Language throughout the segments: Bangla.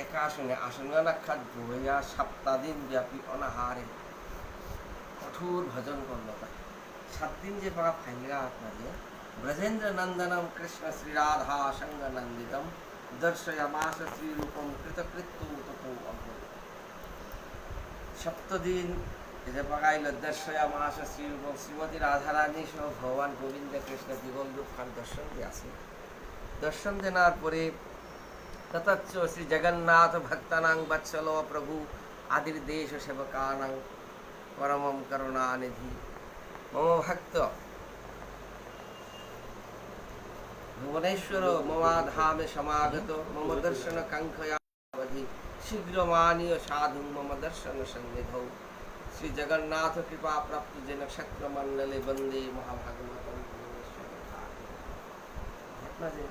একা আসনে আসঙ্গানাক্ষাত হইয়া সপ্তাদিন ব্যাপী অনাহারে। কঠোর ভজন করল সাত দিন যে পাকা ফাইলা আপনাদের ব্রজেন্দ্র নন্দনম কৃষ্ণ শ্রী রাধা সঙ্গ নন্দিতম দর্শয়ামাস শ্রীরূপম কৃতকৃত্য সপ্তদিন যে পাকাইল দর্শয়ামাস শ্রীরূপম শ্রীমতী রাধারানী সহ ভগবান গোবিন্দ কৃষ্ণ যুগল রূপখান দর্শন দিয়েছে দর্শন দেনার পরে শ্রী জগন্নাথ ভক্তানাং বৎসল প্রভু আদির দেশ সেবকানাং পরমম করুণানিধি মম ভক্ত ভুবনেশ্বর মমাধামে সমাগত মম দর্শন কাঙ্ক্ষয়াবধি শীঘ্রমানীয় সাধু মম দর্শন সন্নিধৌ শ্রী জগন্নাথ কৃপা প্রাপ্ত যে নক্ষত্র মণ্ডলে বন্দে মহাভাগবতম ঘটনা যে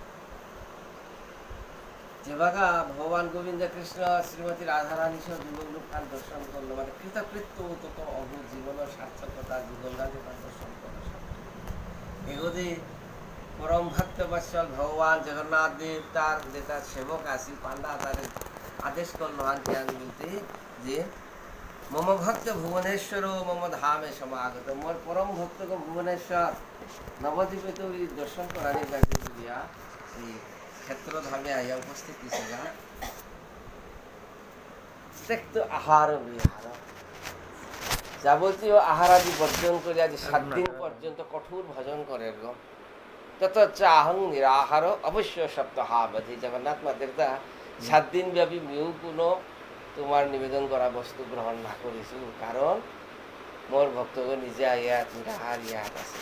যেভাগা ভগবান গোবিন্দ কৃষ্ণ শ্রীমতী রাধারানী সহ যুগল খান দর্শন করল। মানে কৃতকৃত্য তত অভু জীবন সার্থকতা যুগল রানী দর্শন করল এগোদে পরম ভক্ত বৎসল ভগবান জগন্নাথ দেব তার যে তার সেবক আসি পান্ডা তাদের আদেশ করল আনতে বলতে যে, মম ভক্ত ভুবনেশ্বর, মম ধামে সমাগত। মোর পরম ভক্তকে ভুবনেশ্বর, নবদ্বীপে তো দর্শন করানি এই ক্ষেত্রধামে আইয়া উপস্থিত ছিল ত্যক্ত আহার বিহার। যাবতীয় আহারাদি বর্জন করে আজ সাত দিন পর্যন্ত কঠোর ভজন করে গো। তত চাহং নিরাহার অবশ্য সপ্তাহাবধি জগন্নাথ মাতেরদা সাত দিন ব্যাপী মেউ কোনো তোমার নিবেদন করা বস্তু গ্রহণ না করেছ কারণ মোর ভক্তগণ নিজে আইয়াত নিরাহার ইয়াত আছে।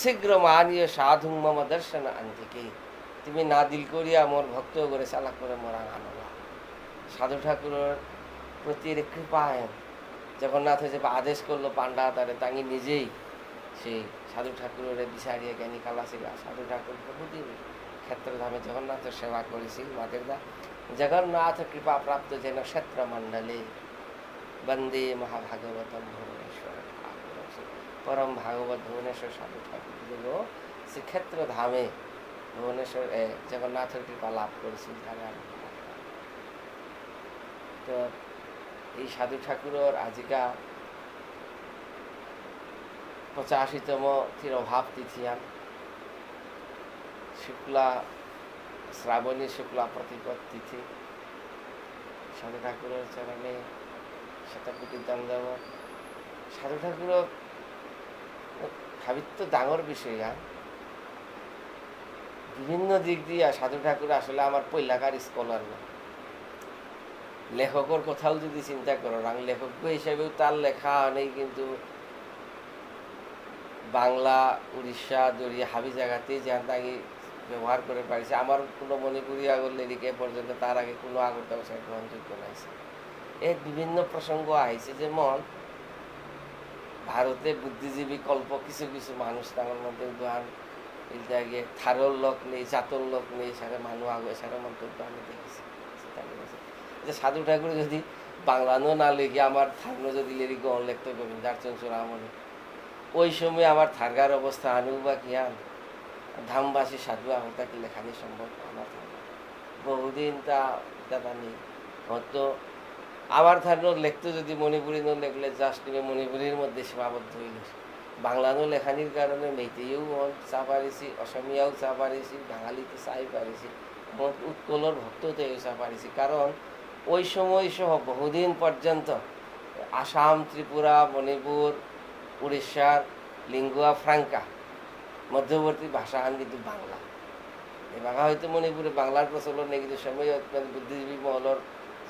শীঘ্র মানীয় সাধু মম দর্শন আন্তিকে তুমি না দিল করিয়া মোর ভক্ত করে চালাক করে মরা আনবা সাধু ঠাকুরের প্রতি কৃপায় জগন্নাথ যে আদেশ করল পাণ্ডা তারে তাঙ্গি নিজেই সেই সাধু ঠাকুরের বিচারিয়ে জ্ঞানী কালাসিরা সাধু ঠাকুর বহুদিন ক্ষেত্রধামে জগন্নাথের সেবা করেছিল মাদের দা। জগন্নাথ কৃপা প্রাপ্ত যেন ক্ষেত্র মণ্ডলে বন্দে মহাভাগবতম ভুবনেশ্বর পরম ভাগবত ভুবনেশ্বর সাধু ঠাকুর শ্রীক্ষেত্র ধামে ভুবনেশ্বর জগন্নাথের কৃপা লাভ করেছিল তারা তো এই সাধু ঠাকুরের আজিকা পঁচাশিতম তিরভাব তিথিয়ান শুক্লা, শ্রাবণী শুক্লা প্রতিপদ তিথি। সাধু ঠাকুরের চরণে শতকোটি দণ্ডব সাধু ঠাকুর ভাবিত্ব ডাঙর বিষয় আর বিভিন্ন দিক দিয়ে সাধু ঠাকুর আসলে আমার পৈলাকার স্কলার না। লেখকের কথাও যদি চিন্তা করো আমি লেখক হিসেবেও তার লেখা নেই কিন্তু বাংলা, উড়িষ্যা, দরিয়া হাবি জায়গাতেই যেন তাকে ব্যবহার করে পারিছে, আমার কোনো মণিপুরি আগর লিরিক এ পর্যন্ত তার আগে কোনো আগর সে গ্রহণযোগ্য নাইছে এর বিভিন্ন প্রসঙ্গ আইছে যেমন, ভারতে বুদ্ধিজীবী কল্প কিছু কিছু মানুষ তার মধ্যে উদাহরণ গিয়ে থারর লোক নেই চাতর লোক নেই সারা মানুষ আগে সারা মন্তব্য আমি দেখেছি যে সাধু ঠাকুর যদি বাংলানো না লিখে, আমার থার্ন যদি লিরিক গ্রহণ লিখতে গোবিন্দার্চন চূড়ামণি ওই সময় আমার থার্গার অবস্থা আনু বা কি আন? ধামবাসী সাধু আহতাকে লেখানি সম্ভব আমার বহুদিন তা দাদা নেই, হয়তো আমার ধারণ লিখতে যদি মণিপুরি ন লেখলে, জাস্ট তুমি মণিপুরীর মধ্যে সীমাবদ্ধ গেছে বাংলানো লেখানির কারণে মেইতেও চা পারিছি, অসমীয়াও চা পারিছি, বাঙালিতে চাই পারিছি মই উৎকলৰ ভক্ততে চা পারিছি। কারণ ওই সময় সহ বহুদিন পর্যন্ত আসাম, ত্রিপুরা, মণিপুর উড়িষ্যার লিঙ্গুয়া, ফ্রাঙ্কা, মধ্যবর্তী ভাষা আন কিন্তু বাংলা। এই বাংলা হয়তো মণিপুরে বাংলার প্রচলন নেই, কিন্তু সময় বুদ্ধিজীবী মহলের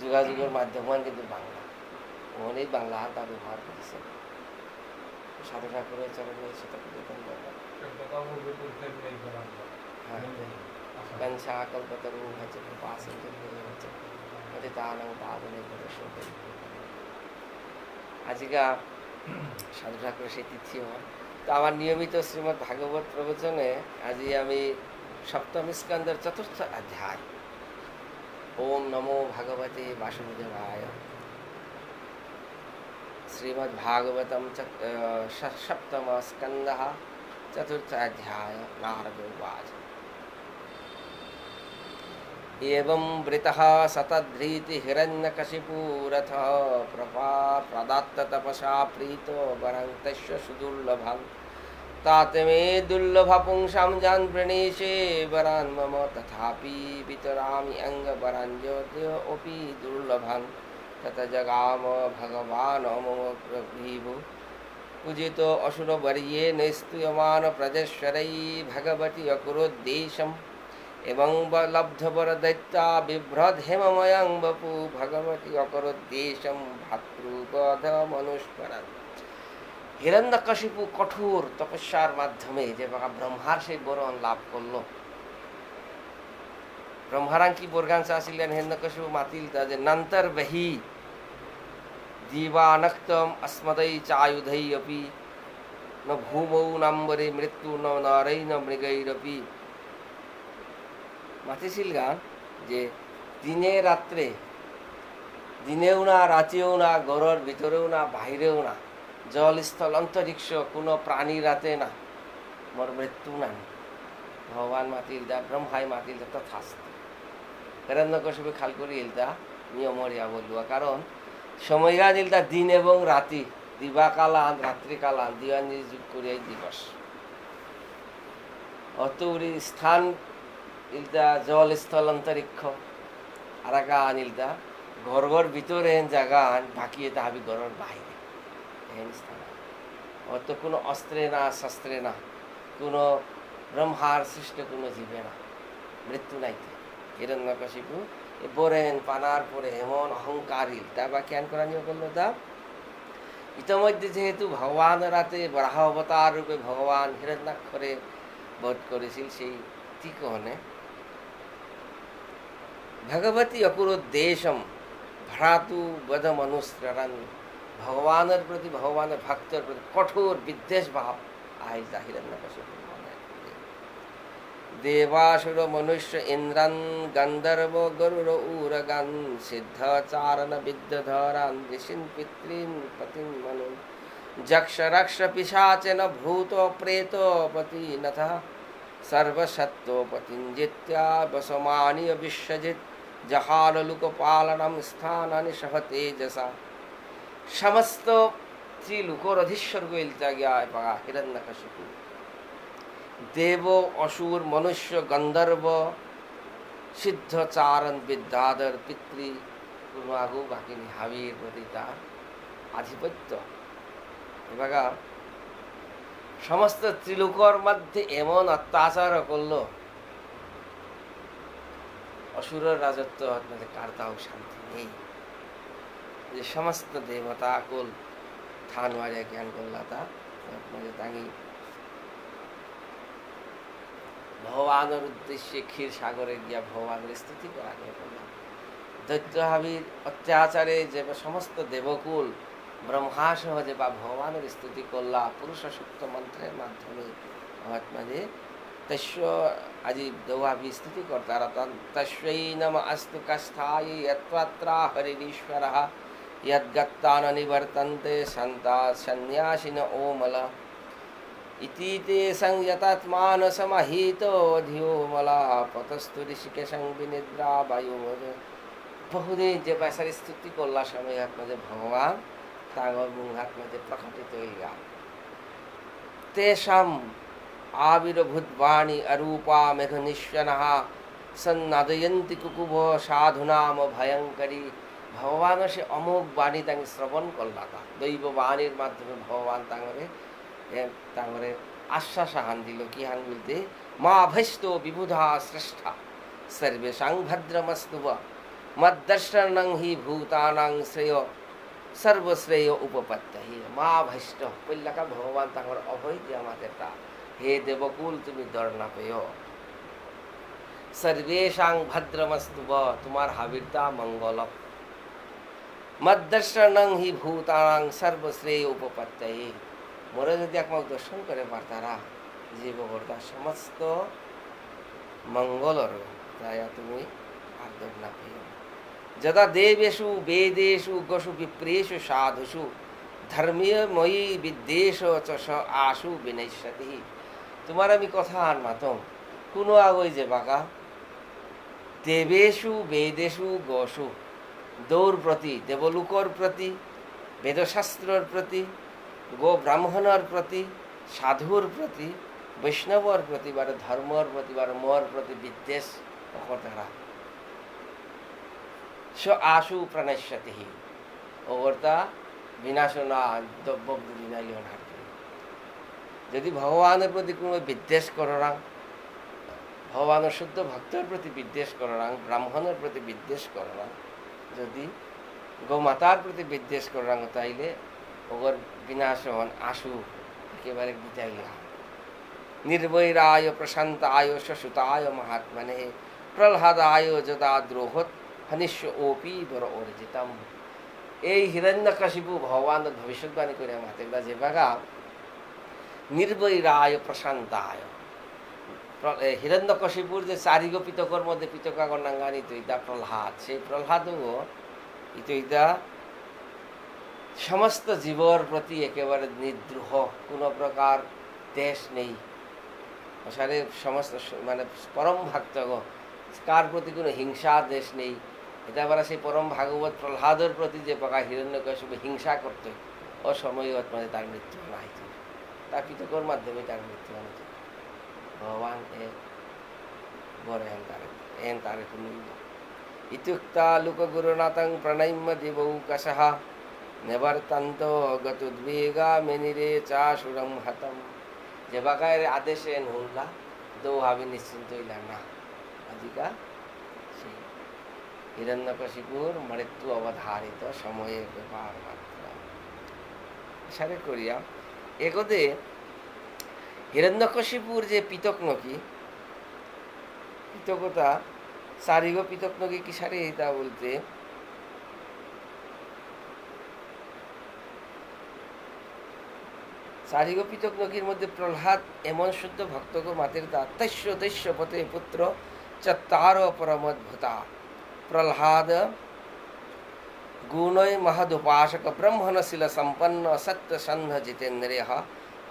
যোগাযোগের মাধ্যম কিন্তু বাংলা। ওখানেই বাংলা হাতা ব্যবহার করেছে সাধনা করে চলনে সেটা হ্যাঁ, হ্যাঁ। আচ্ছা। সাধু ঠাকুরের সেই তিথি তো আমার নিয়মিত শ্রীমদ ভাগবত প্রবচনে আজি আমি সপ্তম স্কন্দের চতুর্থ অধ্যায়। ওম নমো ভাগবতী বাসুদেবায়। श्रीमद्भागवतं च सप्तमस्कन्दः चतुर्थाध्याय नारदोवाच। एवं वृतः सतधृतिहिरण्यकशिपूरथः प्रपा प्रदात्ततपसा प्रीतो वरङ्क्तस्य सुदुर्लभं। तात मे दुर्लभपुंसां जान् प्रणेशे वरान् मम तथापि वितरामि अङ्गवरान् ज्योत्योऽपि दुर्लभन् तत जगाम भगवान् मम प्रभु पूजित असुरवर्येण स्तूयमान प्रजेश्वरै भगवती अकुरोद्देशम् एवं लब्धवरदैत्या बिभ्रद हेममयं बपु भगवती অকরোদ্দেশম ভাতৃবধ মনুষ্করণ হিরণ্যকশিপু কঠোর তপস্যার মাধ্যমে যে বাবা ব্রহ্মার সেই বরণ লাভ করলো ব্রহ্মারাঙ্কি বোরগান আসিলেন হিরণ্যকশিপু মাতিল যে নন্তর বহি জীবানক্তম अस्मदै चायुधै अपि न भूमौ नाम्बरे मृत्यु न नरै न मृगैरपि মাতিছিল গান যে দিনে রাত্রে দিনেও না রাতেও না ঘরের ভিতরেও না বাইরেও না জলস্থল অন্তরিক্ষ কোনো প্রাণী রাতে না মোর মৃত্যু নাই ভগবান মাতিল দা ব্রহ্মাই মাতিল দা তথাস্ত হিরণ্য কশবে খাল করি ইলদা নিয়মরিয়া বলুয়া কারণ দিলদা দিন এবং রাতি দিবা কালান রাত্রি কালান যুগ করিয়াই দিবস। অতগুলি স্থান ইলদা, জল স্থল অন্তরিক্ষ, আরাকান ইলদা, ঘর ঘর ভিতরে হেন জায়গা বাকি তাহাবি ঘরের বাইরে হেন স্থান। অত কোনো অস্ত্রে না, শস্ত্রে না, কোনো ব্রহ্মার সৃষ্ট কোনো জীবে না। মৃত্যু নাইতে হিরণ্যকশিপু বরেন, পানার পরে এমন অহংকারী। তা বা করা নিয়ে করল তা। ইতোমধ্যে যেহেতু ভগবান রাতে বরাহ অবতার রূপে ভগবান হিরণ্যাক্ষরে বোধ করেছিল সেই তিকনে ভগবতী অকুরোদ্দেশম ভ্রাতু বধ মনুস্রণ ভগবানের প্রতি, ভগবানের ভক্তের প্রতি কঠোর বিদ্বেষ ভাব আয় হিরণ্যকশিপু মনুষ্য ইন্দ্রান গন্ধর্ব গরুর উরগান সিদ্ধ চারণ বিদ্যধরান, ঋষিন পিতৃন পতিন মনু। যক্ষ রক্ষ পিশাচেন ভূত প্রেত পতি নথ সর্বসত্ত্বপতিঞ্জিত্যা বসমানি বিশ্বজিৎ জহালুকপালনম স্থানানি সহ তেজসা। সমস্ত ত্রিলোকর অধীশ্বর গইলতা গিয়া পাগা হিরণ্যকশিপু। দেব অসুর মনুষ্য গন্ধর্ব, সিদ্ধ চারণ বিদ্যাধর পিতৃ বাকিনি হাবির প্রতি তার আধিপত্য। এবার সমস্ত ত্রিলোকর মধ্যে এমন অত্যাচার করল। অসুরের রাজত্ব আপনাদের কার তাও শান্তি নেই। যে সমস্ত দেবতা কুল থান মারিয়া জ্ঞান করলা তা আপনাদের তাঙ্গি ভগবানের উদ্দেশ্যে ক্ষীর সাগরে গিয়া ভগবানের স্তুতি করা করলাম দৈত্যহাবির অত্যাচারে যে সমস্ত দেবকুল ব্রহ্মাসহ যে বা ভগবানের স্তুতি করলা পুরুষ সুক্ত মন্ত্রের মাধ্যমে মহাত্মা যে তস্য আজি দৌহাবি স্তুতি কর্তারা তস্যই নম আস্তু কস্থায়ী ইত্রা হরিণীশ্বর। ইয়দ্গত্তা নিবর্তন্তে সন্তা সন্ন্যাসিন ওমলা इति ते संयतात्मानसमहितो धियो मला পতস্তু ঋষিকেশং বিনিদ্রা বায়ু বহুদিন যে বেসার স্তুতি করলা সময় আপনাদের ভগবান তাঙ্গর মুহাত্মাদের প্রকটিত হইয়া তেষাম আবির্ভূতবাণী অরূপা মেঘনিশ্বনः সন্নাদয়ন্তি কুকুব সাধুনাম ভয়ঙ্করী ভগবানের সে অমোঘ বাণী তাকে শ্রবণ করলা তা দৈব বাণীর মাধ্যমে ভগবান তাঙ্গরে তাঙ্গরে আশ্বাস হান দিল কি হান বলতে মা ভৈষ্ট বিবুধা শ্রেষ্ঠা সর্বেশাং ভদ্রমস্তুব মদ্দর্শনং হি ভূতানাং শ্রেয় সর্বশ্রেয় উপপত্য হি মা ভৈষ্ট পল্লাকা ভগবান তাঙ্গর অভয় দিয়ে আমাদের তা হে দেবকুল তুমি দর না পেয় সর্বেশাং ভদ্রমস্তুব তোমার হাবিরতা মঙ্গলক মদ্দর্শনং হি ভূতানাং সর্বশ্রেয় উপপত্তয়ে মোরে যদি একমাত্র দর্শন করে পারতারা জীব কর্তা সমস্ত মঙ্গলর তাই তুমি আদর না পেয়। যদা দেবেশু বেদেশু গসু বিপ্রেষু সাধুষু, ধর্মীয় মই বিদ্বেষ চ আশু বিনশ্যতি তোমার আমি কথা আর মাতম, কোনো আগই যে বাঁকা। দেবেশু বেদেশু গসু দৌর প্রতি দেবলোকৰ প্ৰতি বেদশাস্ত্ৰৰ প্ৰতি গো ব্ৰাহ্মণৰ প্ৰতি সাধুৰ প্ৰতি বৈষ্ণৱৰ প্ৰতি বা ধৰ্মৰ প্ৰতি বা মোৰ প্ৰতি বিদ্বেষ অকৰ্তাৰা স আশু প্ৰণশ্যতি অগর্তা বিনাশ না দ্রব্য না যদি ভগবানের প্রতি কোনো বিদ্বেষ করাং ভগবানের শুদ্ধ ভক্তের প্রতি বিদ্বেষ করাং ব্রাহ্মণের প্রতি বিদ্বেষ করাং যদি গোমাতার প্রতি বিদ্বেষ করাং তাইলে ওগর বিনাশ হন আশু একেবারে বিদায় নির্বৈরায় প্রশান্তায় শশুতায় মহাত্মনে, প্রহ্লাদায় যদা দ্রোহত হনিষ্য ওপি বড় অর্জিতম। এই হিরণ্যকশিপু ভগবান ভবিষ্যৎবাণী করে মাতেরা যে বাগা। নির্বৈরায় প্রশান্তায়। হিরণ্যকশিপুর যে চারিগো পিতকর মধ্যে পিতকাগর নাঙ্গানি তৈদা প্রহ্লাদ, সেই প্রহ্লাদও ইতইদা সমস্ত জীবর প্রতি একেবারে নিদ্রোহ, কোনো প্রকার দেশ নেই। সারে সমস্ত মানে পরম ভক্ত কার প্রতি কোনো হিংসা দেশ নেই। এটা আবার সেই পরম ভাগবত প্রহ্লাদের প্রতি যে প্রকার হিরণ্যকশিপ হিংসা করতে ও সময় মানে তার মৃত্যু নাই তার পিতকর মাধ্যমে তার মৃত্যু হয়েছে ভগবান এ বড় এন তারে এন তারে শুনিল ইত্যুক্তা লোকগুরুনাথং প্রণৈম্য দেবৌকশः নিবর্তন্ত গতুদ্বেগা মেনিরে চাশুরম হতম। যে বাগায়ের আদেশে নুনলা, দৌ হাবি নিশ্চিন্ত হইলা না। আজিকা সেই হিরণ্যকশিপুর মৃত্যু অবধারিত সময়ের ব্যাপার মাত্র। সারে করিয়া এগোতে হিরণ্যকশিপুর যে পিতক নকি পিতকতা সারিগ পিতক নকি কি সারে তা বলতে চারিগোপিত লোকের মধ্যে প্রহ্লাদ এমন শুদ্ধ ভক্ত গো মাতের দা তৈশ্য তৈশ্য পথে পুত্র চার পরমদ ভূতা প্রহ্লাদ গুণয় মহদুপাসক, ব্রহ্মণশীল সম্পন্ন, সত্যসন্ধ জিতেন্দ্রে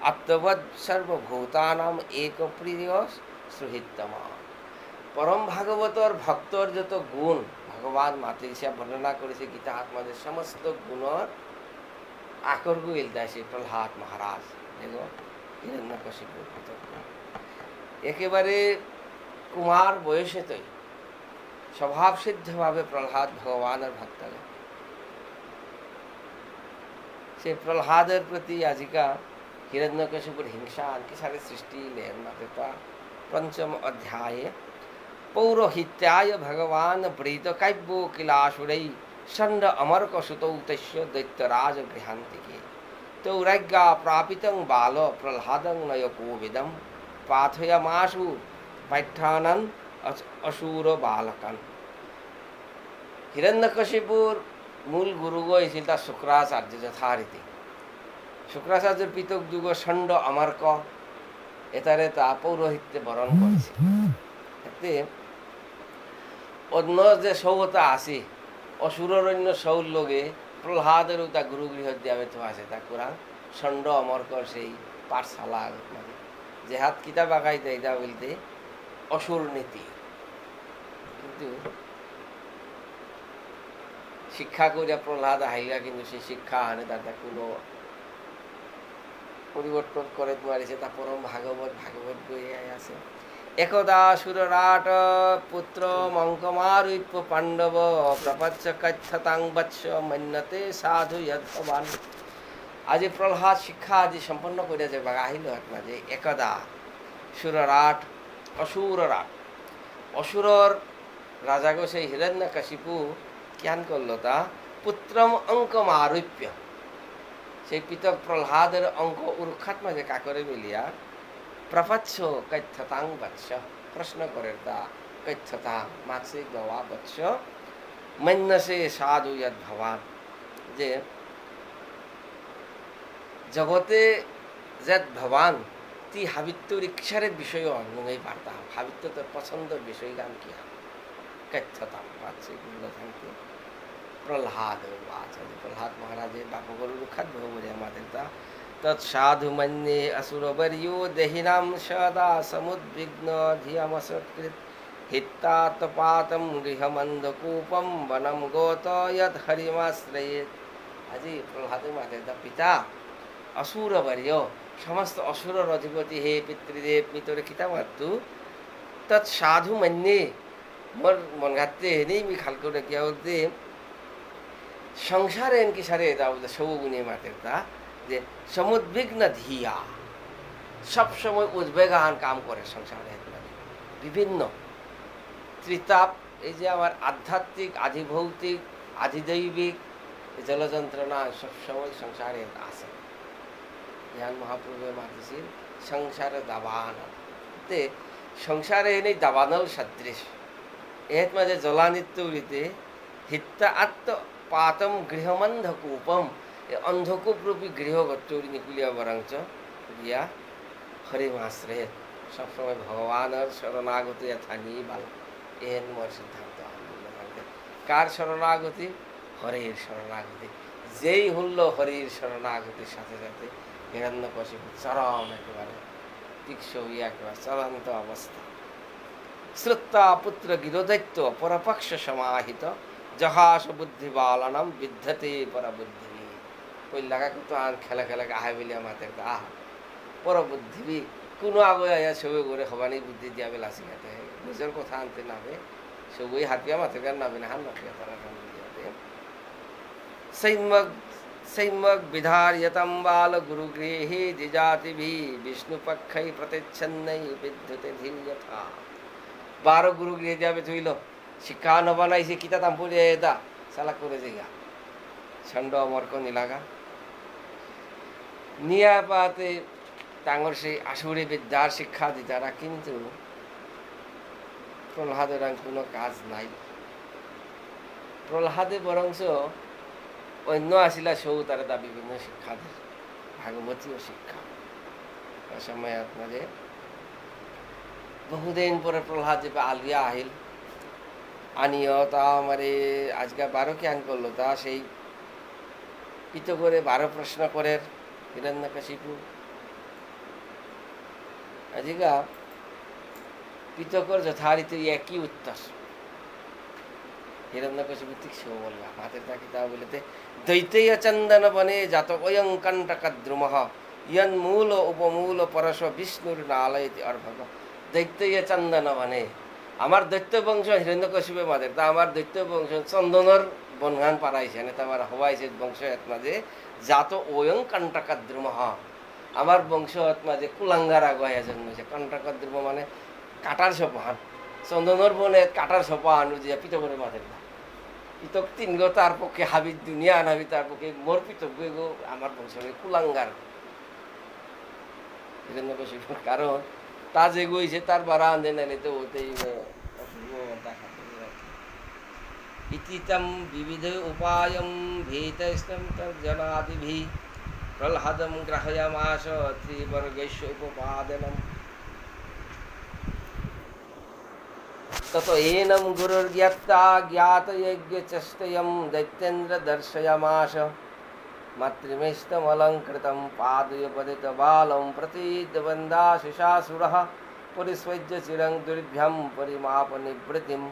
আত্মবৎ সর্বভূতানাম একপ্রিয় সুহিতম। পরম ভাগবতর ভক্তর যত গুণ ভগবান মাতৃষা বর্ণনা করেছে, গীতা আত্মাদের সমস্ত গুণর দেয় সেই প্রহ্লাদ মহারাজ। দেখো হিরণ্যকশিপুর একেবারে কুমার বয়সে তৈ স্বভাবসিদ্ধভাবে প্রহ্লাদ ভগবানের ভক্ত সেই প্রহ্লাদের প্রতি আজিকা হিরণ্যকশিপুর হিংসা আনকি সারে সৃষ্টি, লেন মাতেতা পঞ্চম অধ্যায়ে, পৌরোহিত্যায় ভগবান প্রীত কাব্য কিলাসুরৈ তস্য দৈত্যরাজ গৃহান্তিকে তৌরাজ্ঞা প্রাপিতং বাল প্রহ্লাদং নয় কোবিদম পাথয়ামাসু পাঠ্যানন অসুর বালকান হিরণ্যকশিপুর মূল গুরুগ হয়েছিল তার শুক্রাচার্য যথারীতি শুক্রাচার্যের পিতক যুগ ষণ্ড অমার্ক এটারে তা পৌরোহিত্যে বরণ করেছে এতে অন্য যে সৌতা আছে অসুররণ্য সৌর লোকে প্রহ্লাদেরও তা গুরুগৃহ তো আছে। তা কোরআন ষণ্ড অমর্কর সেই পাঠশালা মানে যে হাত কিতাব আঁকাইতে এটা বলতে অসুর নীতি। কিন্তু শিক্ষা করিয়া প্রহ্লাদ হাইলা কিন্তু সেই শিক্ষা আনে তার কোনো পরিবর্তন করে মারিছে তা পরম ভাগবত ভাগবত বইয়ে আছে। একদা সুররাট পুত্র মঙ্কমারূপ্য পাণ্ডব প্রপঞ্চ কথ্যতাং বৎস মন্যতে সাধু যদ্ভবান আজি প্রহ্লাদ শিক্ষা আজি সম্পন্ন করিয়াছে বা আহিল যে একদা সুররাট অসুররাট অসুরর রাজাগো সেই হিরণ্যকাশিপু জ্ঞান করল তা? পুত্রম অঙ্কম আরোপ্য সেই পিতক প্রহ্লাদের অঙ্ক উরুখাত মাঝে কাকরে মিলিয়া প্রপচ্ছ কৈথ্যতাং বৎস প্রশ্ন করে তা কৈথ্যতা মাসিক বাবা বৎস মন্যসে সাধু ভবান। যে জগতে যদ ভবান, তি হাবিত্যর ইচ্ছারের বিষয় অন্যই বার্তা। হাবিত্য তোর পছন্দের বিষয় গান কি কথ্যতা মাসিক থাকতে প্রহ্লাদ বাচন, প্রহ্লাদ মহারাজের বাপগরু রুখাত ভৌমরে আমাদের তা তৎসাধু মন্যে অসুরবর্যো দেহিনাম সদা সমুদ্বিগ্ন ধিয়ামসৎকৃত হিত্তাতপাতম গৃহমন্ধকূপম বনম গোত য়দ হরিমাশ্রয়ে আজি প্রহ্লাদ মাতা পিতা অসুর বার্য সমস্ত অসুরর অধিপতি হে পিতৃদেব মিতরে কিতা মাতু তৎ সাধু মন্যে মোর মন গাতে হেনেই মি খালকো কিয়া বলতে সংসারে এনকি সারে এটা বলতে সবগুণে মাতের তা যে সমুদ্বিগ্ন ধিয়া। সবসময় উদ্বেগান কাম করে সংসারে। বিভিন্ন ত্রিতাপ এই যে আমার আধ্যাত্মিক, আধিভৌতিক, আধিদৈবিক জলযন্ত্রণা সবসময় সংসারে আছে। জ্ঞান মহাপ্রভু মাতিছিল সংসার দাবান তে সংসারে এনেই দাবানল সদৃশ। এত মাঝে জলানিত্য হিত্তা আত্ম পাতম গৃহমন্ধকূপম এ অন্ধকূপ রূপী গৃহ গত্তৌরি নিকুলিয়া বরঞ্চ গিয়া হরিমাশ্রয়ে সবসময় ভগবানের শরণাগতি থানি বাল এন মোর সিদ্ধান্ত কার শরণাগতি হরির শরণাগতি যেই হল হরির শরণাগতির সাথে সাথে হিরণ্য কশিপু চরম একেবারে তীক্ষ হইয়া একেবারে চলন্ত অবস্থা শ্রুত্তা পুত্র গিরোদৈত্য পরপক্ষ সমাহিত। জহাস বুদ্ধি বালানাম বিদ্ধতে পরবুদ্ধি ওই লাগা কিন্তু আন খেলা খেলা আহে বলে আমাদের আহ পরবুদ্ধি কোনো আগে আয়া সবে করে হবানি বুদ্ধি দিয়া বেলা শিখাতে নিজের কথা আনতে নাবে সবই হাতিয়া মাথে গান নাবে না হান নাপিয়া তারা গান দিয়াতে সৈমগ সৈমগ বিধার্যতম বাল গুরুগৃহে দ্বিজাতিভি বিষ্ণুপক্ষৈ প্রতিচ্ছন্নৈ বিদ্যুতে ধীর যথা বারো গুরুগৃহে যাবে থইল, শিক্ষা নবানাইছে, কিতা তাম পড়ে এটা, সালা করে যাইগা। ছন্দ অমর্ক নিলাগা নিয়া পাতে তাঙ্গর সেই আসুরি বিদ্যার শিক্ষা দিতারা কিন্তু প্রহ্লাদের কোনো কাজ নাই। প্রহ্লাদে বরংস অন্য আসিলা সৌ তারা দা বিভিন্ন শিক্ষা দেয়, ভাগবতীয় শিক্ষা। সময় আপনাদের বহুদিন পরে প্রহ্লাদ যে আলিয়া আহিল, আনিও তা আমারে আজকে বারো কি আন করল, তা সেই পিত করে বারো প্রশ্ন করে হিরণ্যকাশিপু আজিকা পিতকর যথারীতি একই উত্তর হিরণ্যকশিপু সেও বললা হাতে তাকি তা বলিতে দৈতেয় চন্দন বনে জাত অয়ং কণ্টক দ্রুমহ ইয়ন মূল উপমূল পরশ বিষ্ণুর নালয়তি অর্ভগ দৈতেয় চন্দন বনে আমার দৈত্য বংশ হিরণ্যকশিপে মাদের তা আমার দৈত্য বংশ চন্দনের বনগান পারাইছে না তা আমার হওয়াইছে বংশ এত মাঝে জাত ওয়ং কণ্টকাদ্রুমহ। আমার বংশ এত মাঝে কুলাঙ্গার আগুয়া জন্মেছে কণ্টকাদ্রুম মানে কাটার সোপান। চন্দনের বনে কাটার সোপান যে পিত করে মাদের পিতক তিন গো তার পক্ষে হাবি দুনিয়া আনাবি তার পক্ষে মোর পিতক গো আমার বংশ কুলাঙ্গার হিরণ্যকশিপুর কারণ তা যে গইছে তার বারা আনতে নাইলে তো ওতেই इति तं विविध उपायं भीतैस्तं तर्जनादिभिः प्रह्लादं ग्रहयमाश त्रिवर्गस्य उपपादनम् ग्रहयामास त्रिवर्गैश्चपपादनम् ततोनं गुरुर्गत्ताज्ञातयज्ञचष्टयं दैत्येन्द्रदर्शयामास मातृमिष्टमलङ्कृतं पादयपदितबालं परिस्वज्य चिरं दुर्भ्यं परिमापनिवृतिम्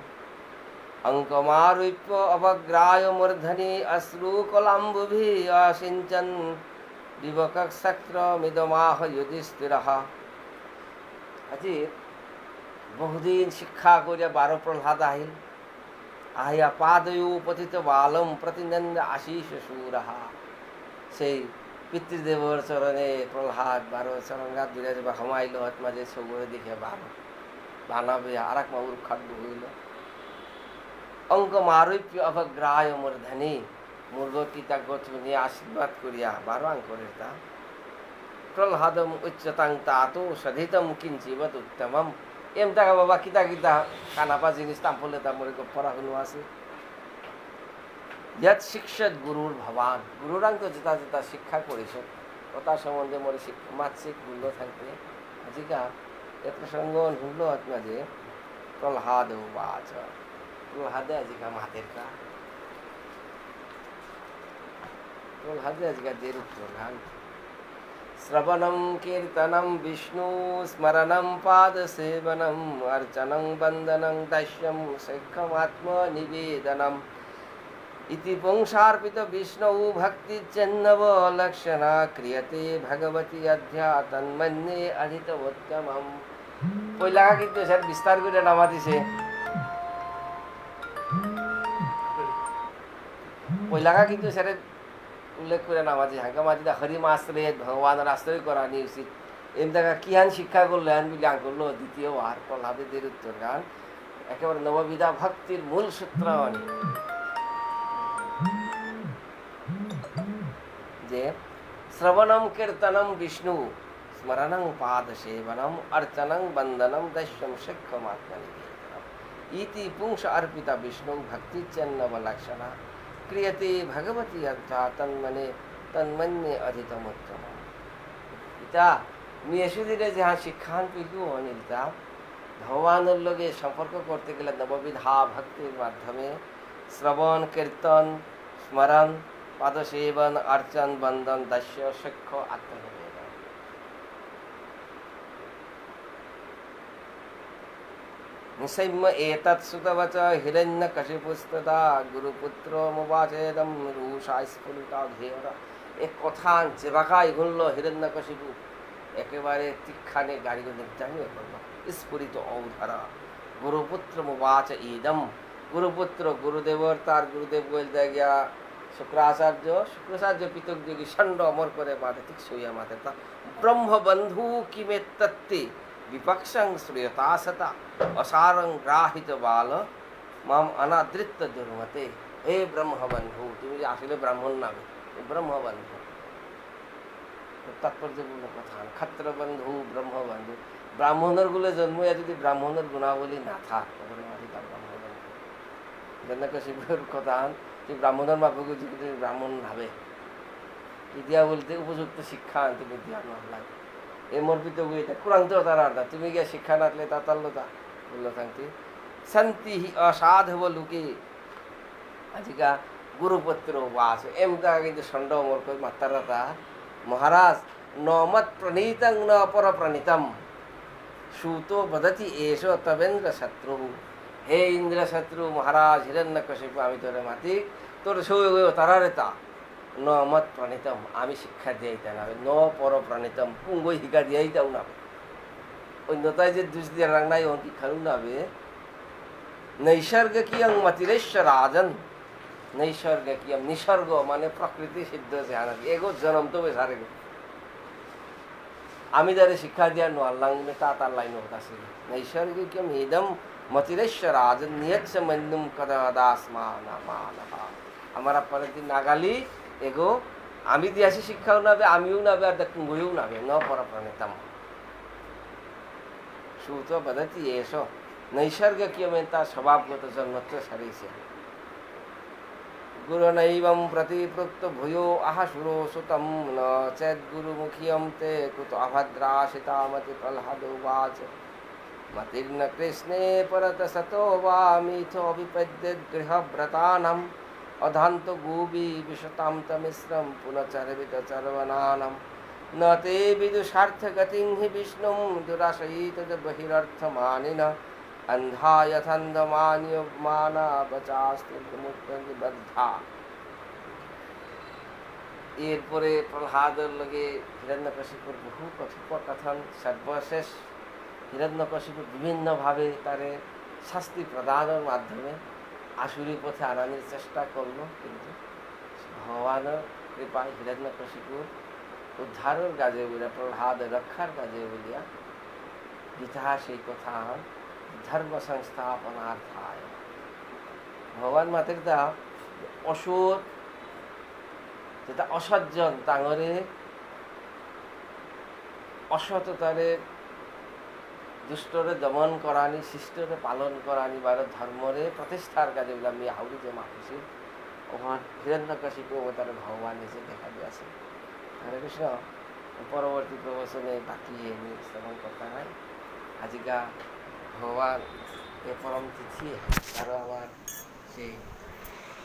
অঙ্কমারুপ্য অবগ্রায় মূর্ধনি অশ্রুকলাম্বুভি অসিঞ্চন দিবকক্ষত্রমিদমাহ যুধিষ্ঠির আজি বহুদিন শিক্ষা করিয়া বারো প্রহ্লাদ আহিল। আহিয়া পাদয়ু পতিত বালম প্রতিনন্দ আশিস সুরাহা। সেই পিতৃদেবর চরণে প্রহ্লাদ বারো চরণা দূরে বাহমাইল হাত মাঝে সবরে দেখে বারো বানাবে আর এক মাউর খাদ্য হইল অঙ্ক মারৈপ্য অভগ্রায় মূর্ধনি মূর্গতি তা নিয়ে আশীর্বাদ করিয়া বারো আঙ্করের তা। প্রহ্লাদম উচ্চতাং তাতো সধিতম কিঞ্চিবত উত্তমম এম টাকা বাবা, কিতা কিতা কানাপা জিনিস তাম্পলে তাম্পলে পড়া হলো আছে। ইয়াত শিক্ষক গুরুর ভবান। গুরুরাং তো যেটা যেটা শিক্ষা করেছ কথা সম্বন্ধে মরে শিক্ষা মাতসিক মূল্য থাকবে। আজিকা এ প্রসঙ্গ হুল্লো মাঝে প্রহ্লাদ বাচ। প্রহ্লাদে আজিকা মাতের কা প্রহ্লাদে আজিকা দের উত্তর গান শ্রবণম কীর্তনম বিষ্ণু স্মরণম পাদসেবনম অর্চনং বন্দনং দাস্যম শৈক্ষমাত্ম নিবেদনম इति पुंसार्पित विष्णु भक्ति चन्नव लक्षणा क्रियते भगवती अध्या तन्मन्ये अधितवोत्तमम পয়লাকা কিন্তু স্যার বিস্তার করে নামা পয়লাকা কিন্তু স্যার উল্লেখ করে নামা দিছে হাঙ্কা মাঝে হরিম আশ্রয় ভগবানের আশ্রয় করা নি উচিত। এম দেখা কিহান শিক্ষা করল হ্যান বলে করল দ্বিতীয় বার প্রহ্লাদের উত্তর গান একেবারে নববিধা ভক্তির মূল সূত্র যে শ্রবণম কীর্তনম বিষ্ণু স্মরণং পাদ সেবনম অর্চনং বন্দনম দস্যম শিক্ষম আত্মনিবেদনম। ইতি পুংস অর্পিতা বিষ্ণু, ভক্তি চন্নব লক্ষণা। ক্রিয়তে ভগবতী অর্থাৎ তন্মনে তন্মন্যে অধিতমোত্তম পিতা মেয়েসুদিনে যাহা শিক্ষান পিকু অনিলতা ভগবানের লোকে সম্পর্ক করতে গেলে নববিধা ভক্তির মাধ্যমে শ্রবণ কীর্তন স্মরণ পাদসেবন অর্চন বন্দন দাস্য সূক্ষ্ম আত্মহীন গুরুপুত্র একেবারে তীক্ষানে গুরুপুত্র মুবাচ ইদম গুরুপুত্র গুরুদেবর তার গুরুদেব বলতে গিয়া শুক্রাচার্য শুক্রাচার্য পিতক যোগী ষণ্ড অমর করে মাঠে ঠিক শুইয়া মাঠে তা ব্রহ্মবন্ধু কিমে তত্ত্বে বিপক্ষং সতা অসারং গ্রাহিত বাল মাম অনাদৃত্য দুর্মতে হে ব্রহ্মবন্ধু তুমি যে আসলে ব্রাহ্মণ নামে ব্রহ্মবন্ধু তাৎপর্যপূর্ণ কথা ক্ষত্রবন্ধু ব্রহ্মবন্ধু ব্রাহ্মণেরগুলো জন্মইয়া যদি ব্রাহ্মণের গুণাবলী না থাক ব্রহ্মবন্ধু জন্মকশিপুর কথা যে ব্রাহ্মণের বাপকে যদি ব্রাহ্মণ ভাবে ইতিহা বলতে উপযুক্ত শিক্ষা আনতে বিদ্যা নহলাই এই মর্পিত এটা কুরান্ত তার তুমি গিয়ে শিক্ষা নাতলে তা তাল্লো তা বলল থাকতে শান্তি অসাধব লোকে। আজিকা গুরুপত্র বাস। এম তা কিন্তু ষণ্ড অমর করে মাত্রাতা। মহারাজ নমত প্রণীতং ন অপর প্রণীতম। সুতো বদতি এস তবেন্দ্র শত্রু। হে ইন্দ্র শত্রু মহারাজ, হিরণ্যকশিপু আমি তোরে মাতি। তোর সৌ তারারে তা। ন মত প্রণীতম, আমি শিক্ষা দিয়াইতে না ন পর প্রণীতম, পুঙ্গই শিক্ষা দিয়াইতাও না অন্যতায় যে দুষ দিয়ে রাংনাই অন কি খালু নাবে নৈসর্গ কিয়ং মতিরেশ্বরাজন নৈসর্গ কিয়ম নিসর্গ মানে প্রকৃতি সিদ্ধ সে এগো জনম তো বেসারে আমি যারে শিক্ষা দিয়া নোয়াল্লাং তা তার লাইন হতা ছিল নৈসর্গ কিয়ম ইদম মতিরেশ্বরাজ নিয়চ্ছ মন্দুম কদাসমান আমার আপনাদের নাগালি এগো, আমি দিয়াছি শিক্ষাও নাবে, আমিও নাবে, আর দেখ বইও নাবে, ন পরা প্রাণে তাম। সুত বদতি, এস। নৈসর্গকীয়মেতা স্বভাবগত জন্মত্র সারিছে গুরনৈবম প্রতিপ্রুক্ত ভূয়ো আহাসুরো সুতম ন চেদ্গুরুমুখিয়ম তে কুত অভদ্রাশিতামতি প্রহ্লাদো বাচ। মতির্ন কৃষ্ণে পরত সতো বা মিথো অভিপদ্যগৃহব্রতানম অধান্ত গোবি বিশতামতমিশ্রম নতে বিদু তে গতিং হি বিষ্ণু দুরাশয়ীত বহিরর্থমানিন। অন্ধায়থন্ধমানিয়মানাবচাস্তিবদ্ধা এরপরে প্রহ্লাদের লগে হিরণ্যকশিপুর বহু কথোপকথন সর্বশেষ। হিরণ্যকশিপু বিভিন্নভাবে তারে শাস্তি প্রদানের মাধ্যমে আসুরি পথে আনানোর চেষ্টা করল, কিন্তু ভগবানের কৃপায় হিরণ্যকশিপুর উদ্ধারের কাজে বলিয়া, প্রহ্লাদ রক্ষার কাজে বলিয়া গীতা সেই কথা, ধর্ম সংস্থাপনার্থায় ভগবান মাতের তা অসুর, যেটা অসজ্জন, তাঙরে অসততারে দুষ্টরে দমন কৰানি শিষ্টরে পালন কৰানি বাৰ ধৰ্মৰে প্ৰতিষ্ঠাৰ কাজে বোলে আমি হাউৰি যে মাতিছোঁ অকণমান হিৰণ্যকশিপু অৱতাৰে ভগৱান নিজে দেখা দি আছে হরে কৃষ্ণ পরবর্তী প্রবচনে বাকি এনে শ্রবণ করতে হয়। আজিকা ভগবান এ পরম তিথি আরও আমার সেই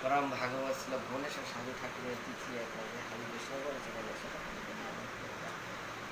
পরম ভাগবত ছিল ভুবনেশ্বর স্বামী ঠাকুরের তিথি একটা হরে কৃষ্ণ বলেছে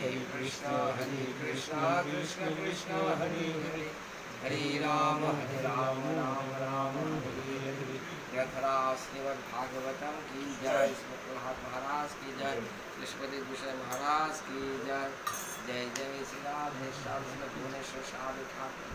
हरे कृष्ण हरे कृष्ण कृष्ण कृष्ण, हरे हरे। हरे राम हरे राम राम राम, हरे हरे। भागवतम की जय। प्रहलाद महाराज की जय। कृष्णदेव भूषण महाराज की जय। जय जय श्री राधे, श्याम भुवनेश्वर साधु ठाकुर।